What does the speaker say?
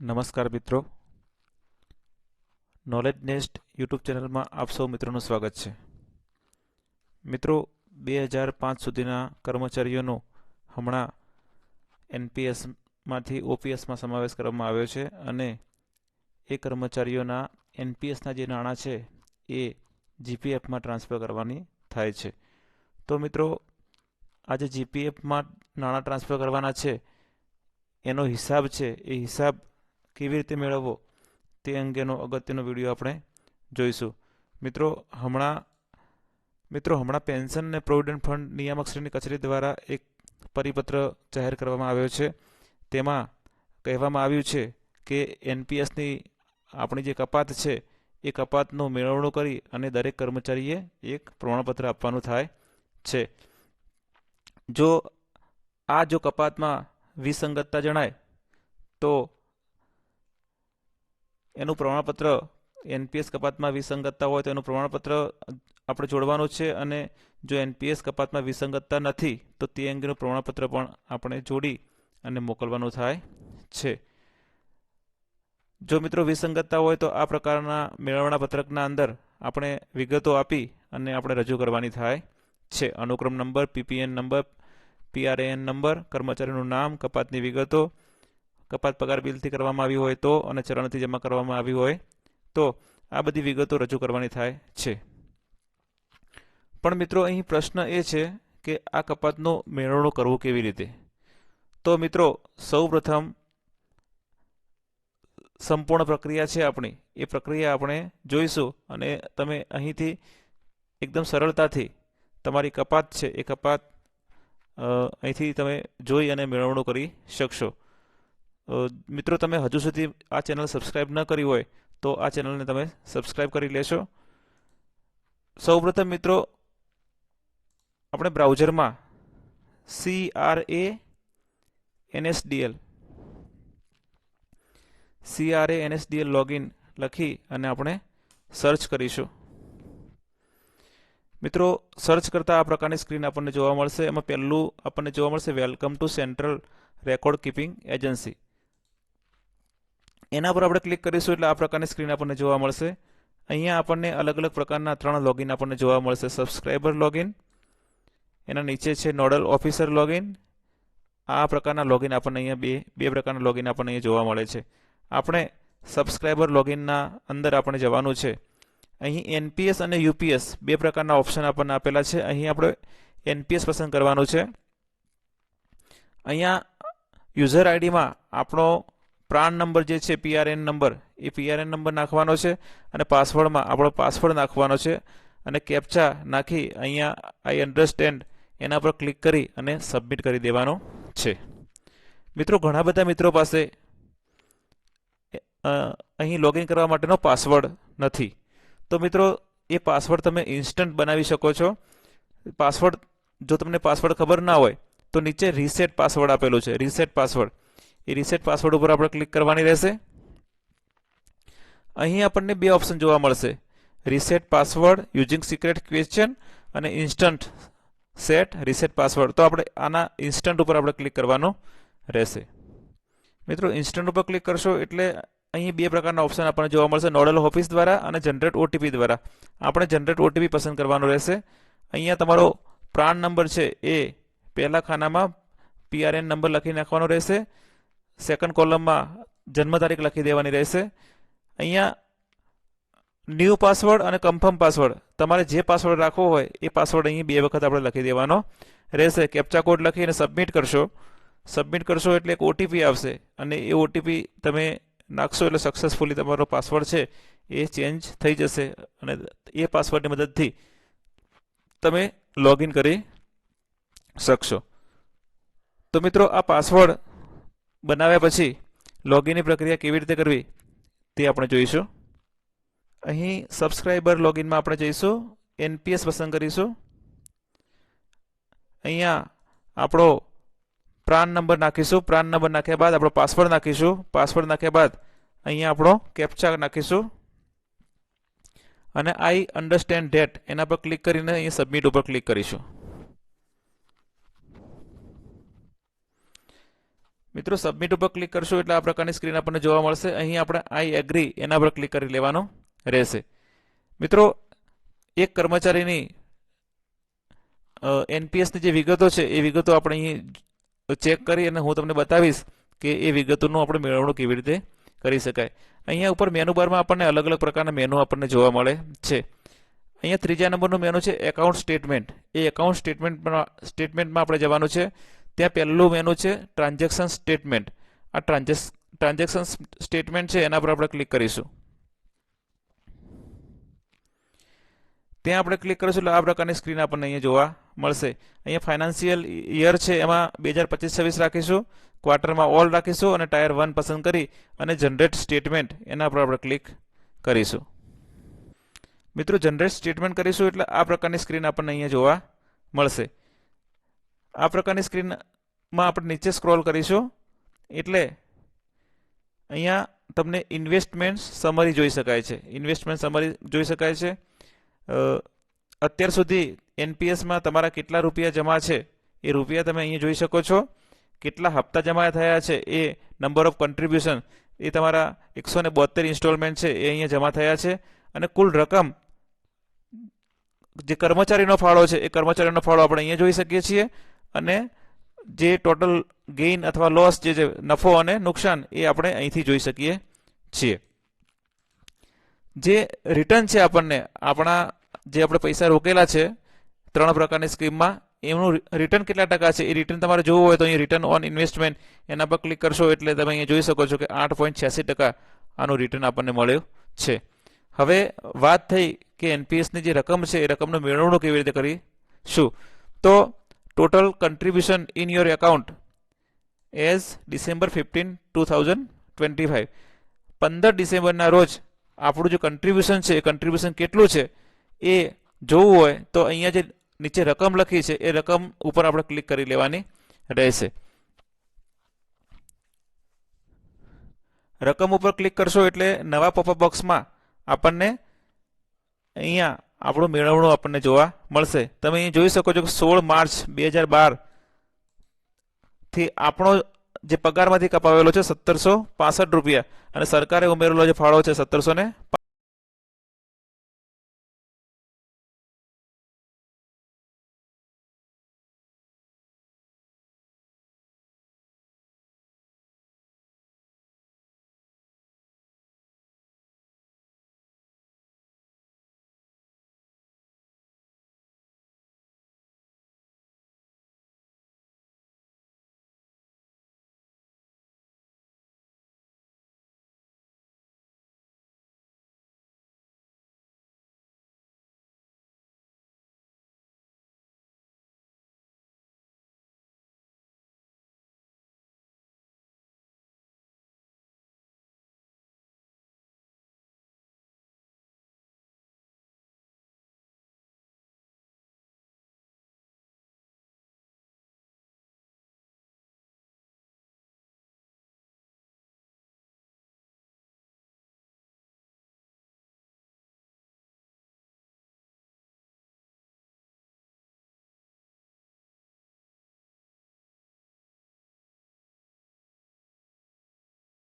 નમસ્કાર મિત્રો. Knowledge nest YouTube ચેનલમાં આપ સૌ મિત્રોનું સ્વાગત છે. મિત્રો, બે હજાર પાંચ સુધીના કર્મચારીઓનો હમણાં એનપીએસમાંથી ઓપીએસમાં સમાવેશ કરવામાં આવ્યો છે અને એ કર્મચારીઓના એનપીએસના જે નાણાં છે એ જીપીએફમાં ટ્રાન્સફર કરવાની થાય છે. તો મિત્રો, આજે જીપીએફમાં નાણાં ટ્રાન્સફર કરવાના છે, એનો હિસાબ છે, એ હિસાબ કેવી રીતે મેળવવો તે અંગેનો અગત્યનો વીડિયો આપણે જોઈશું. મિત્રો, હમણાં મિત્રો, હમણાં પેન્શન અને પ્રોવિડન્ટ ફંડ નિયામક શ્રેણી કચેરી દ્વારા એક પરિપત્ર જાહેર કરવામાં આવ્યો છે. તેમાં કહેવામાં આવ્યું છે કે એનપીએસની આપણી જે કપાત છે, એ કપાતનું મેળવણું કરી અને દરેક કર્મચારીએ એક પ્રમાણપત્ર આપવાનું થાય છે. જો આ જો કપાતમાં વિસંગતતા જણાય, તો એનું પ્રમાણપત્ર એનપીએસ કપાતમાં વિસંગતતા હોય તો એનું પ્રમાણપત્ર આપણે જોડવાનું છે અને જો એનપીએસ કપાતમાં વિસંગતતા નથી, તો તે અંગેનું પ્રમાણપત્ર પણ આપણે જોડી અને મોકલવાનું થાય છે. જો મિત્રો વિસંગતતા હોય તો આ પ્રકારના મેળવણા પત્રકના અંદર આપણે વિગતો આપી અને આપણે રજૂ કરવાની થાય છે. અનુક્રમ number, PPAN number, PRAN number, કર્મચારીનું નામ, કપાતની વિગતો કપાત પગાર બિલથી કરવામાં આવી હોય તો અને ચરણથી જમા કરવામાં આવી હોય તો આ બધી વિગતો રજૂ કરવાની થાય છે. પણ મિત્રો, અહીં પ્રશ્ન એ છે કે આ કપાતનું મેળવણો કરવું કેવી રીતે? તો મિત્રો સૌ પ્રથમ સંપૂર્ણ પ્રક્રિયા છે આપણી. એ પ્રક્રિયા આપણે જોઈશું અને તમે અહીંથી એકદમ સરળતાથી તમારી કપાત છે એ કપાત અહીંથી તમે જોઈ અને મેળવણું કરી શકશો. મિત્રો, તમે હજુ સુધી આ ચેનલ સબસ્ક્રાઈબ ન કરી હોય, તો આ ચેનલને તમે સબસ્ક્રાઈબ કરી લેશો. સૌપ્રથમ મિત્રો, આપણે બ્રાઉઝરમાં C R A NSDL C R A NSDL login લખી અને આપણે સર્ચ કરીશું. મિત્રો સર્ચ કરતાં આ પ્રકારની સ્ક્રીન આપણને જોવા મળશે. એમાં પહેલું આપણને જોવા મળશે welcome to central record keeping agency એના પર આપણે ક્લિક કરીશું એટલે આ પ્રકારની સ્ક્રીન આપણને જોવા મળશે. અહીંયા આપણને અલગ અલગ પ્રકારના ત્રણ લોગિન આપણને જોવા મળશે. સબસ્ક્રાઈબર લોગિન એના નીચે છે નોડલ ઓફિસર લોગિન આ પ્રકારના લોગિન આપણને અહીંયા બે બે પ્રકારના લોગિન આપણને અહીંયા જોવા મળે છે. આપણે સબસ્ક્રાઈબર લોગિનના અંદર આપણે જવાનું છે. અહીં એનપીએસ અને યુપીએસ બે પ્રકારના ઓપ્શન આપણને આપેલા છે. અહીં આપણે એનપીએસ પસંદ કરવાનું છે. અહીંયા યુઝર આઈડીમાં આપણો પ્રાણ નંબર જે છે પીઆરએન નંબર, એ પીઆરએન નંબર નાખવાનો છે અને પાસવર્ડમાં આપણો પાસવર્ડ નાખવાનો છે અને કેપ્ચા નાખી અહીંયા આઈ અન્ડરસ્ટેન્ડ એના પર ક્લિક કરી અને સબમિટ કરી દેવાનો છે. મિત્રો, ઘણા બધા મિત્રો પાસે અહીં લોગિન કરવા માટેનો પાસવર્ડ નથી. તો મિત્રો, એ પાસવર્ડ તમે ઇન્સ્ટન્ટ બનાવી શકો છો. પાસવર્ડ, જો તમને પાસવર્ડ ખબર ના હોય, તો નીચે રીસેટ પાસવર્ડ આપેલું છે. Reset password. એ રીસેટ પાસવર્ડ ઉપર આપણે ક્લિક કરવાની રહેશે. અહીં આપણને બે ઓપ્શન જોવા મળશે. Reset password using secret question અને ઇન્સ્ટન્ટ સેટ રીસેટ પાસવર્ડ તો આપણે આના ઇન્સ્ટન્ટ ઉપર આપણે ક્લિક કરવાનું રહેશે. મિત્રો ઇન્સ્ટન્ટ ઉપર ક્લિક કરશો એટલે અહીં બે પ્રકારના ઓપ્શન આપણને જોવા મળશે. નોડલ ઓફિસ દ્વારા અને જનરેટ ઓટીપી દ્વારા. આપણે જનરેટ ઓટીપી પસંદ કરવાનું રહેશે. અહીંયા તમારો પ્રાણ નંબર છે એ પહેલા ખાનામાં પીઆરએન નંબર લખી નાખવાનો રહેશે. સેકન્ડ કોલમમાં જન્મ તારીખ લખી દેવાની રહેશે. અહીંયા ન્યૂ પાસવર્ડ અને કન્ફર્મ પાસવર્ડ તમારે જે પાસવર્ડ રાખવો હોય, એ પાસવર્ડ અહીં બે વખત આપણે લખી દેવાનો રહેશે. કેપ્ચા કોડ લખીને સબમિટ કરશો. સબમિટ કરશો એટલે એક ઓટીપી આવશે. અને એ ઓટીપી તમે નાખશો એટલે સક્સેસફુલી તમારો પાસવર્ડ છે, એ ચેન્જ થઈ જશે. અને એ પાસવર્ડની મદદથી તમે લોગિન કરી શકશો. તો મિત્રો, આ પાસવર્ડ બનાવ્યા પછી લોગિનની પ્રક્રિયા કેવી રીતે કરવી તે આપણે જોઈશું. અહીં સબસ્ક્રાઈબર લોગિનમાં આપણે જઈશું એનપીએસ પસંદ કરીશું. અહીંયા આપણો પ્રાન નંબર નાખીશું. પ્રાન નંબર નાખ્યા બાદ આપણો પાસવર્ડ નાખીશું. પાસવર્ડ નાખ્યા બાદ અહીંયા આપણો કેપ્ચા નાખીશું. અને આઈ અન્ડરસ્ટેન્ડ ડેટ એના પર ક્લિક કરીને અહીંયા સબમિટ ઉપર ક્લિક કરીશું. મિત્રો સબમિટ ઉપર ક્લિક કરશો એટલે આ પ્રકારની સ્ક્રીન આપણને જોવા મળશે. અહીં આપણે આઈ એગ્રી એના પર ક્લિક કરી લેવાનું રહેશે. મિત્રો, એક કર્મચારીની એનપીએસની જે વિગતો છે, એ વિગતો આપણે અહીં ચેક કરી અને હું તમને બતાવીશ કે એ વિગતોનું આપણે મેળવણું કેવી રીતે કરી શકાય. અહીંયા ઉપર મેનુ બારમાં આપણને અલગ અલગ પ્રકારના મેનુ આપણને જોવા મળે છે. અહીંયા ત્રીજા નંબરનું મેનુ છે એકાઉન્ટ સ્ટેટમેન્ટ એ એકાઉન્ટ સ્ટેટમેન્ટમાં સ્ટેટમેન્ટમાં આપણે જવાનું છે. ત્યાં પહેલું મેનુ છે ટ્રાન્ઝેક્શન સ્ટેટમેન્ટ આ ટ્રાન્ઝેક્શન સ્ટેટમેન્ટ છે, એના પર આપણે ક્લિક કરીશું. ત્યાં આપણે ક્લિક કરીશું એટલે આ પ્રકારની સ્ક્રીન આપણને અહીંયા જોવા મળશે. અહીંયા ફાઇનાન્શિયલ યર છે, એમાં બે હજાર પચીસ છવ્વીસ રાખીશું ક્વાર્ટરમાં ઓલ રાખીશું અને ટાયર વન પસંદ કરી અને જનરેટ સ્ટેટમેન્ટ એના પર આપણે ક્લિક કરીશું. મિત્રો જનરેટ સ્ટેટમેન્ટ કરીશું એટલે આ પ્રકારની સ્ક્રીન આપણને અહીંયા જોવા મળશે. આ પ્રકારની સ્ક્રીનમાં આપણે નીચે સ્ક્રોલ કરીશું. એટલે અહીંયા તમને ઇન્વેસ્ટમેન્ટ સમરી જોઈ શકાય છે. ઇન્વેસ્ટમેન્ટ સમરી જોઈ શકાય છે. અત્યાર સુધી એનપીએસમાં તમારા કેટલા રૂપિયા જમા છે એ રૂપિયા તમે અહીંયા જોઈ શકો છો. કેટલા હપ્તા જમા થયા છે એ નંબર ઓફ કન્ટ્રીબ્યુશન એ તમારા એકસો ને બોતેર ઇન્સ્ટોલમેન્ટ છે એ અહીંયા જમા થયા છે. અને કુલ રકમ જે કર્મચારીનો ફાળો છે એ કર્મચારીનો ફાળો આપણે અહીંયા જોઈ શકીએ છીએ. અને જે ટોટલ ગેઇન અથવા લોસ જે છે નફો અને નુકસાન એ આપણે અહીંથી જોઈ શકીએ છીએ. જે રિટર્ન છે આપણને, આપણા જે આપણે પૈસા રોકેલા છે, ત્રણ પ્રકારની સ્કીમમાં એમનું રિટર્ન કેટલા ટકા છે? એ રિટર્ન તમારે જોવું હોય તો અહીં રિટર્ન ઓન ઇન્વેસ્ટમેન્ટ એના પર ક્લિક કરશો એટલે તમે અહીંયા જોઈ શકો છો કે આઠ પોઈન્ટ છ્યાસી ટકા આનું રિટર્ન આપણને મળ્યું છે. હવે વાત થઈ કે એનપીએસની જે રકમ છે, એ રકમનું મેળવણું કેવી રીતે કરીશું? તો total contribution as December fifteen two thousand twenty five પંદર ડિસેમ્બરના રોજ આપણું જે કન્ટ્રીબ્યુશન છે, એ કન્ટ્રીબ્યુશન કેટલું છે, એ જોવું હોય તો અહીંયા જે નીચે રકમ લખી છે, એ રકમ ઉપર આપણે ક્લિક કરી લેવાની રહેશે. રકમ ઉપર ક્લિક કરશો એટલે નવા પોપઅપ બોક્સમાં આપણને અહીંયા આપણું મેળવણું આપણને જોવા મળશે. તમે અહીં જોઈ શકો છો કે સોળ માર્ચ બે હજાર બારથી આપણો જે પગારમાંથી કપાવેલો છે સત્તરસો પાસઠ રૂપિયા. અને સરકારે ઉમેરેલો જે ફાળો છે સત્તરસો ને